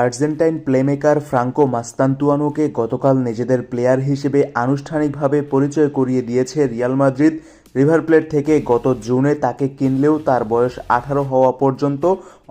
Argentine playmaker Franco মাস্তান্তুয়ানোকে গতকাল নিজেদের player হিসেবে আনুষ্ঠানিকভাবে পরিচয় করিয়ে দিয়েছে রিয়াল মাদ্রিদ। রিভার প্লেট থেকে গত জুনে তাকে কিনলেও তার বয়স আঠারো হওয়া পর্যন্ত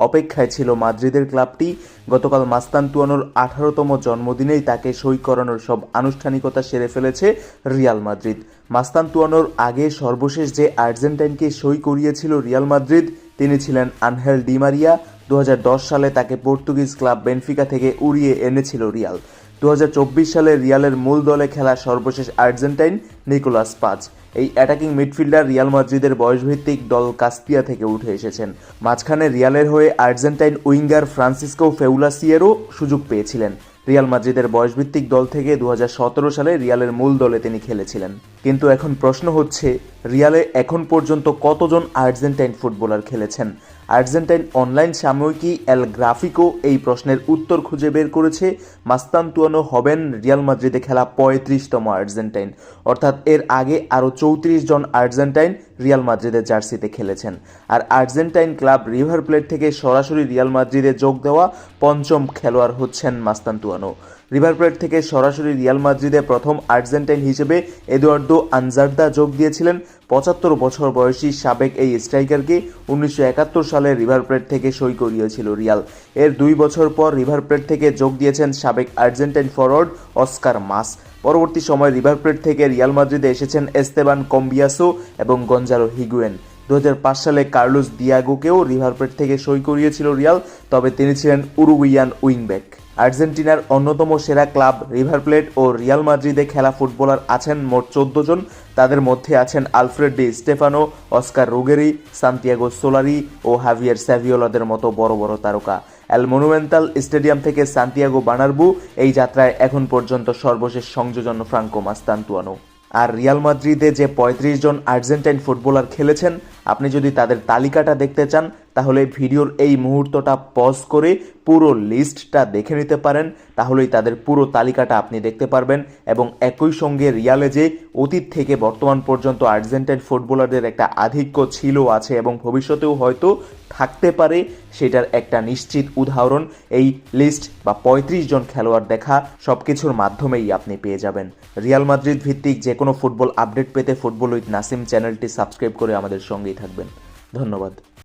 অপেক্ষায় ছিল মাদ্রিদের ক্লাবটি। গতকাল মাস্তান্তুয়ানোর আঠারোতম জন্মদিনেই তাকে সই করানোর সব আনুষ্ঠানিকতা সেরে ফেলেছে রিয়াল মাদ্রিদ। মাস্তান্তুয়ানোর আগে সর্বশেষ যে আর্জেন্টাইনকে সই করিয়েছিল রিয়াল মাদ্রিদ, তিনি ছিলেন আনহেল ডিমারিয়া দু হাজার দশ সালে তাকে পর্তুগিজ ক্লাব বেনফিকা থেকে উড়িয়ে এনেছিল রিয়াল। দু হাজার চব্বিশ সালে রিয়ালের মূল দলে খেলা সর্বশেষ আর্জেন্টাইন নিকোলাস পাজ এই অ্যাটাকিং মিডফিল্ডার রিয়াল মাদ্রিদের বয়সভিত্তিক দল কাস্পিয়া থেকে উঠে এসেছেন। মাঝখানে রিয়ালের হয়ে আর্জেন্টাইন উইঙ্গার ফ্রান্সিসকো ফেউলাসিয়েরও সুযোগ পেয়েছিলেন। রিয়াল মাদ্রিদের বয়সভিত্তিক দল থেকে দু হাজার সতেরো সালে রিয়ালের মূল দলে তিনি খেলেছিলেন। কিন্তু এখন প্রশ্ন হচ্ছে, রিয়ালে এখন পর্যন্ত কতজন আর্জেন্টাইন ফুটবলার খেলেছেন? আর্জেন্টাইন অনলাইন সাময়িকী এল গ্রাফিকো এই প্রশ্নের উত্তর খুঁজে বের করেছে, মাস্তান্তুয়ানো হবেন রিয়াল মাদ্রিদে খেলা পঁয়ত্রিশতম আর্জেন্টাইন। অর্থাৎ এর আগে আরও চৌত্রিশ জন আর্জেন্টাইন রিয়াল মাদ্রিদের জার্সিতে খেলেছেন। আর আর্জেন্টাইন ক্লাব রিভার প্লেট থেকে সরাসরি রিয়াল মাদ্রিদে যোগ দেওয়া পঞ্চম খেলোয়াড় হচ্ছেন মাস্তান্তুয়ানো। রিভার প্লেট থেকে সরাসরি রিয়াল মাদ্রিদে প্রথম আর্জেন্টাইন হিসেবে এদুয়ার্দো আনজার্দা যোগ দিয়েছিলেন। পঁচাত্তর বছর বয়সী সাবেক এই স্ট্রাইকারকে উনিশশো একাত্তর সালে রিভার প্লেট থেকে সই করিয়েছিল রিয়াল। এর দুই বছর পর রিভার প্লেট থেকে যোগ দিয়েছেন সাবেক আর্জেন্টাইন ফরওয়ার্ড অস্কার মাস। পরবর্তী সময় রিভার প্লেট থেকে রিয়াল মাদ্রিদে এসেছেন এস্তেবান কম্বিয়াসো এবং গঞ্জারো হিগুয়েন। দু হাজার পাঁচ সালে কার্লোস দিয়াগোকেও রিভার প্লেট থেকে সই করিয়েছিল রিয়াল, তবে তিনি ছিলেন উরুগুইয়ান উইংব্যাক। আর্জেন্টিনার অন্যতম সেরা ক্লাব রিভার প্লেট ও রিয়াল মাদ্রিদে খেলা ফুটবলার আছেন মোট চোদ্দ জন। তাদের মধ্যে আছেন Alfred Di Stefano, Oscar Ruggeri, Santiago Solari ও হাভিয়ার স্যাভিওলাদের মতো বড় বড় তারকা। অ্যাল মনুমেন্টাল স্টেডিয়াম থেকে সান্তিয়াগো বানারবু, এই যাত্রায় এখন পর্যন্ত সর্বশেষ সংযোজন ফ্রাঙ্কো মাস্তান্তুয়ানো। আর রিয়াল মাদ্রিদে যে পঁয়ত্রিশ জন আর্জেন্টাইন ফুটবলার খেলেছেন, আপনি যদি তাদের তালিকাটা দেখতে চান তাহলে ভিডিওর এই মুহূর্তটা পজ করে পুরো লিস্টটা দেখে নিতে পারেন, তাহলেই তাদের পুরো তালিকাটা আপনি দেখতে পারবেন এবং একই সঙ্গে রিয়ালে যে অতীত থেকে বর্তমান পর্যন্ত আর্জেন্টাইন ফুটবলারদের একটা আধিক্য ছিল, আছে এবং ভবিষ্যতেও হয়তো থাকতে পারে, সেটার একটা নিশ্চিত উদাহরণ। এই লিস্ট বা পঁয়ত্রিশ জন খেলোয়াড় দেখা সব কিছুর মাধ্যমেই আপনি পেয়ে যাবেন। রিয়াল মাদ্রিদ ভিত্তিক যে কোনো ফুটবল আপডেট পেতে ফুটবল উইথ নাসিম চ্যানেলটি সাবস্ক্রাইব করে আমাদের সঙ্গেই থাকবেন। ধন্যবাদ।